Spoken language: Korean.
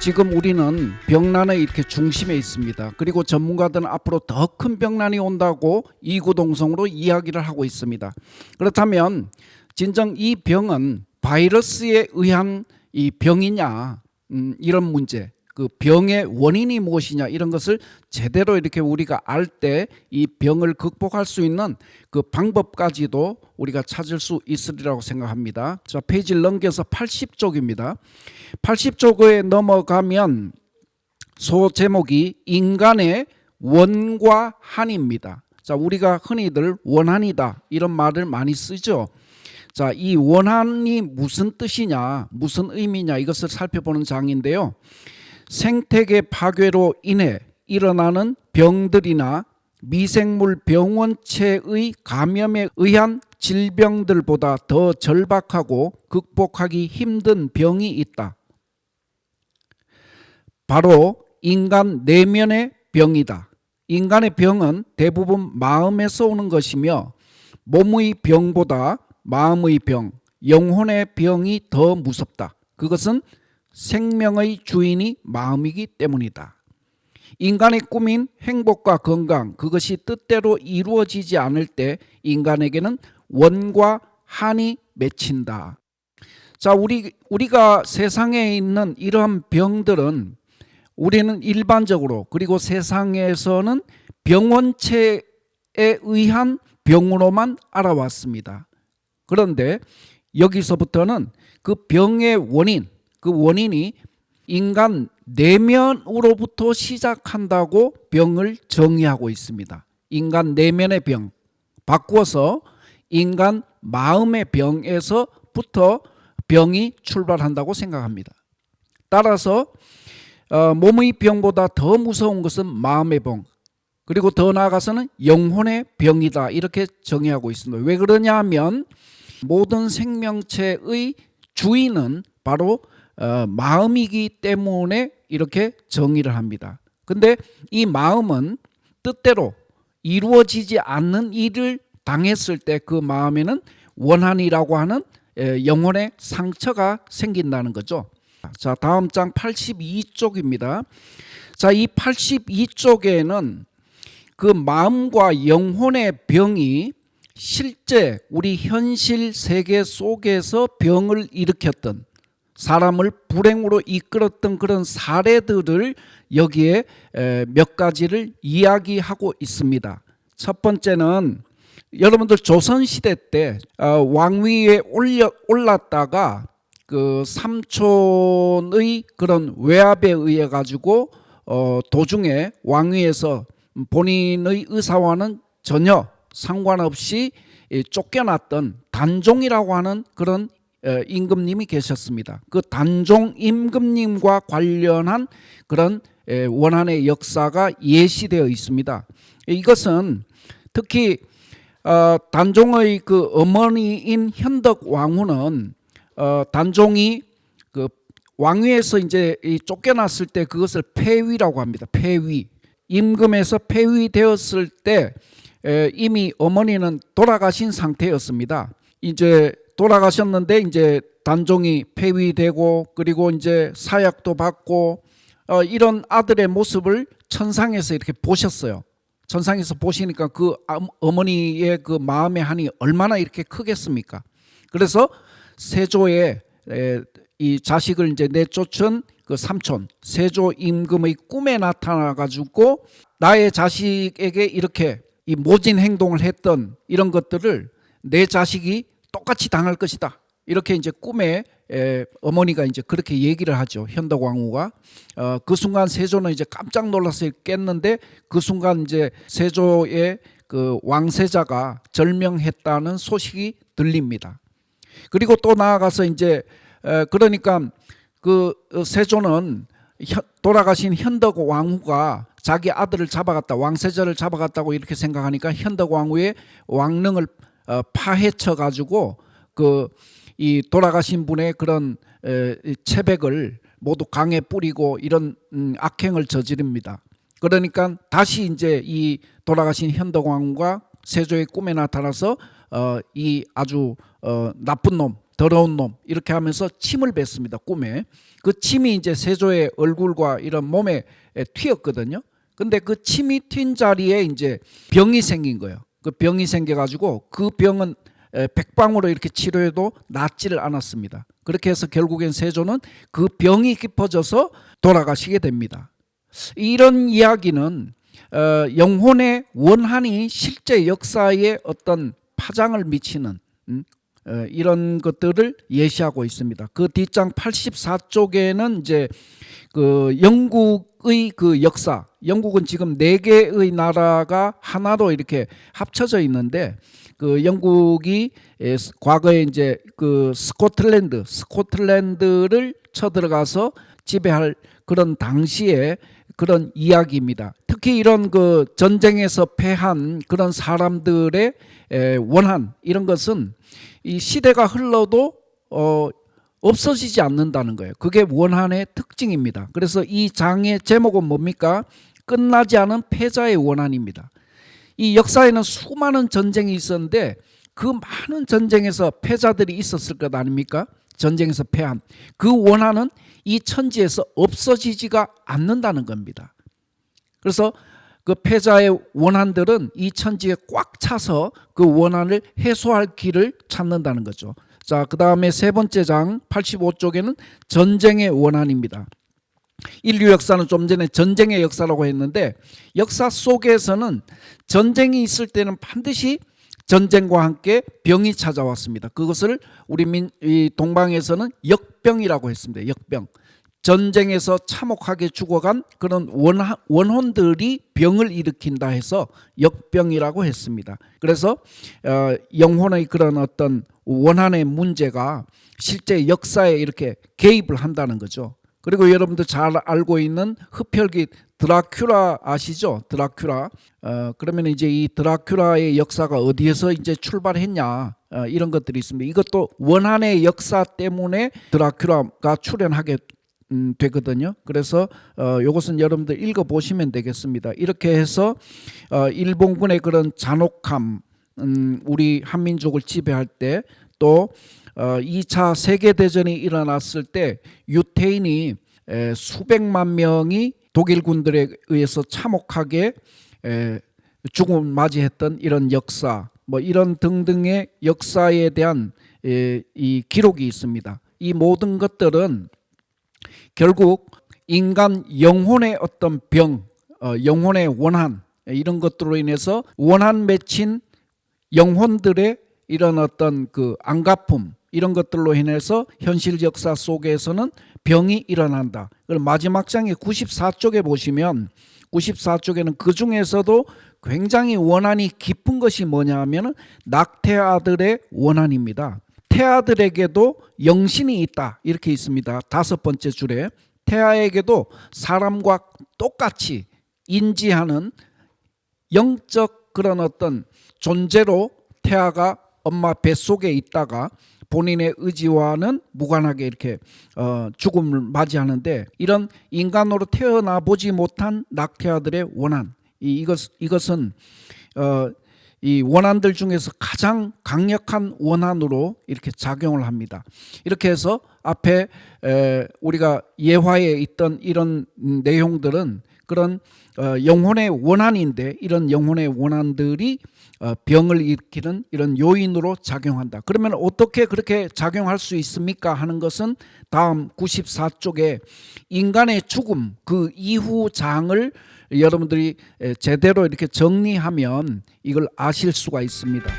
지금 우리는 병난의 이렇게 중심에 있습니다. 그리고 전문가들은 앞으로 더 큰 병난이 온다고 이구동성으로 이야기를 하고 있습니다. 그렇다면 진정 이 병은 바이러스에 의한 이 병이냐 음, 이런 문제 그 병의 원인이 무엇이냐 이런 것을 제대로 이렇게 우리가 알 때 이 병을 극복할 수 있는 그 방법까지도 우리가 찾을 수 있으리라고 생각합니다. 자, 페이지를 넘겨서 80쪽입니다. 80쪽에 넘어가면 소 제목이 인간의 원과 한입니다. 자, 우리가 흔히들 원한이다 이런 말을 많이 쓰죠. 자, 이 원한이 무슨 뜻이냐, 무슨 의미냐 이것을 살펴보는 장인데요. 생태계 파괴로 인해 일어나는 병들이나 미생물 병원체의 감염에 의한 질병들보다 더 절박하고 극복하기 힘든 병이 있다. 바로 인간 내면의 병이다. 인간의 병은 대부분 마음에서 오는 것이며 몸의 병보다 마음의 병, 영혼의 병이 더 무섭다. 그것은 생명의 주인이 마음이기 때문이다. 인간의 꿈인 행복과 건강 그것이 뜻대로 이루어지지 않을 때 인간에게는 원과 한이 맺힌다. 자, 우리 우리가 세상에 있는 이러한 병들은 우리는 일반적으로 그리고 세상에서는 병원체에 의한 병으로만 알아왔습니다. 그런데 여기서부터는 그 병의 원인, 그 원인이 인간 내면으로부터 시작한다고 병을 정의하고 있습니다. 인간 내면의 병, 바꾸어서 인간 마음의 병에서부터 병이 출발한다고 생각합니다. 따라서 어, 몸의 병보다 더 무서운 것은 마음의 병, 그리고 더 나아가서는 영혼의 병이다 이렇게 정의하고 있습니다. 왜 그러냐 하면 모든 생명체의 주인은 바로 어, 마음이기 때문에 이렇게 정의를 합니다. 근데 이 마음은 뜻대로 이루어지지 않는 일을 당했을 때 그 마음에는 원한이라고 하는 에, 영혼의 상처가 생긴다는 거죠. 자, 다음 장 82쪽입니다. 자, 이 82쪽에는 그 마음과 영혼의 병이 실제 우리 현실 세계 속에서 병을 일으켰던 사람을 불행으로 이끌었던 그런 사례들을 여기에 몇 가지를 이야기하고 있습니다. 첫 번째는 여러분들 조선 시대 때 어, 왕위에 올려 올랐다가 그 삼촌의 그런 외압에 의해 가지고 어 도중에 왕위에서 본인의 의사와는 전혀 상관없이 쫓겨났던 단종이라고 하는 그런 임금님이 계셨습니다. 그 단종 임금님과 관련한 그런 원한의 역사가 예시되어 있습니다. 이것은 특히 어, 단종의 그 어머니인 현덕 왕후는 어, 단종이 그 왕위에서 이제 쫓겨났을 때 그것을 폐위라고 합니다. 폐위. 임금에서 폐위되었을 때 이미 어머니는 돌아가신 상태였습니다. 이제 돌아가셨는데 이제 단종이 폐위되고 그리고 이제 사약도 받고 어, 이런 아들의 모습을 천상에서 이렇게 보셨어요. 천상에서 보시니까 그 어머니의 그 마음의 한이 얼마나 이렇게 크겠습니까? 그래서 세조의 이 자식을 이제 내쫓은 그 삼촌 세조 임금의 꿈에 나타나 가지고 나의 자식에게 이렇게 이 모진 행동을 했던 이런 것들을 내 자식이 똑같이 당할 것이다. 이렇게 이제 꿈에 에, 어머니가 이제 그렇게 얘기를 하죠. 현덕 왕후가 어, 그 순간 세조는 이제 깜짝 놀라서 깼는데 그 순간 이제 세조의 그 왕세자가 절명했다는 소식이 들립니다. 그리고 또 나아가서 이제 에, 그러니까 그 세조는 돌아가신 현덕 왕후가 자기 아들을 잡아갔다 왕세자를 잡아갔다고 이렇게 생각하니까 현덕 왕후의 왕릉을 어, 파헤쳐 가지고 그 이 돌아가신 분의 그런 채백을 모두 강에 뿌리고 이런 음, 악행을 저지릅니다. 그러니까 다시 이제 이 돌아가신 현덕 왕과 세조의 꿈에 나타나서 어, 이 아주 어, 나쁜 놈 더러운 놈 이렇게 하면서 침을 뱉습니다 꿈에. 그 침이 이제 세조의 얼굴과 이런 몸에 에, 튀었거든요. 근데 그 침이 튄 자리에 이제 병이 생긴 거예요 그 병이 생겨가지고 그 병은 에, 백방으로 이렇게 치료해도 낫지를 않았습니다 그렇게 해서 결국엔 세조는 그 병이 깊어져서 돌아가시게 됩니다 이런 이야기는 어, 영혼의 원한이 실제 역사에 어떤 파장을 미치는 음, 어, 이런 것들을 예시하고 있습니다. 그 뒷장 84쪽에는 이제 그 영국의 그 역사, 영국은 지금 네 개의 나라가 하나로 이렇게 합쳐져 있는데 그 영국이 과거에 이제 그 스코틀랜드, 스코틀랜드를 쳐들어가서 지배할 그런 당시에 그런 이야기입니다. 특히 이런 그 전쟁에서 패한 그런 사람들의 에, 원한 이런 것은 이 시대가 흘러도 어 없어지지 않는다는 거예요. 그게 원한의 특징입니다. 그래서 이 장의 제목은 뭡니까? 끝나지 않은 패자의 원한입니다. 이 역사에는 수많은 전쟁이 있었는데 그 많은 전쟁에서 패자들이 있었을 것 아닙니까? 전쟁에서 패한 그 원한은 이 천지에서 없어지지가 않는다는 겁니다. 그래서 그 패자의 원한들은 이 천지에 꽉 차서 그 원한을 해소할 길을 찾는다는 거죠. 자, 그 다음에 세 번째 장 85쪽에는 전쟁의 원한입니다. 인류 역사는 좀 전에 전쟁의 역사라고 했는데 역사 속에서는 전쟁이 있을 때는 반드시 전쟁과 함께 병이 찾아왔습니다. 그것을 우리 민, 이 동방에서는 역병이라고 했습니다. 역병. 전쟁에서 참혹하게 죽어간 그런 원혼들이 병을 일으킨다 해서 역병이라고 했습니다. 그래서 어, 영혼의 그런 어떤 원한의 문제가 실제 역사에 이렇게 개입을 한다는 거죠. 그리고 여러분들 잘 알고 있는 흡혈귀 드라큘라 아시죠? 드라큘라. 어, 그러면 이제 이 드라큘라의 역사가 어디에서 이제 출발했냐 어, 이런 것들이 있습니다. 이것도 원한의 역사 때문에 드라큘라가 출현하게 음, 되거든요. 그래서 어, 이것은 여러분들 읽어 보시면 되겠습니다. 이렇게 해서 어, 일본군의 그런 잔혹함, 음, 우리 한민족을 지배할 때또 어, 2차 세계 대전이 일어났을 때 유태인이 에, 수백만 명이 독일 군들에 의해서 참혹하게 에, 죽음을 맞이했던 이런 역사, 뭐 이런 등등의 역사에 대한 에, 이 기록이 있습니다. 이 모든 것들은 결국 인간 영혼의 어떤 병, 어, 영혼의 원한 이런 것들로 인해서 원한 맺힌 영혼들의 이런 어떤 그 안가품 이런 것들로 인해서 현실 역사 속에서는 병이 일어난다. 그리고 마지막 장의 94쪽에 보시면 94쪽에는 그 중에서도 굉장히 원한이 깊은 것이 뭐냐 하면 낙태아들의 원한입니다. 태아들에게도 영신이 있다. 이렇게 있습니다. 다섯 번째 줄에 태아에게도 사람과 똑같이 인지하는 영적 그런 어떤 존재로 태아가 엄마 뱃속에 있다가 본인의 의지와는 무관하게 이렇게 어, 죽음을 맞이하는데 이런 인간으로 태어나 보지 못한 낙태아들의 원한 이, 이것 이것은 어, 이 원한들 중에서 가장 강력한 원한으로 이렇게 작용을 합니다. 이렇게 해서 앞에 에, 우리가 예화에 있던 이런 음, 내용들은 그런 어, 영혼의 원한인데 이런 영혼의 원한들이 어, 병을 일으키는 이런 요인으로 작용한다. 그러면 어떻게 그렇게 작용할 수 있습니까? 하는 것은 다음 94쪽에 인간의 죽음 그 이후 장을 여러분들이 에, 제대로 이렇게 정리하면 이걸 아실 수가 있습니다.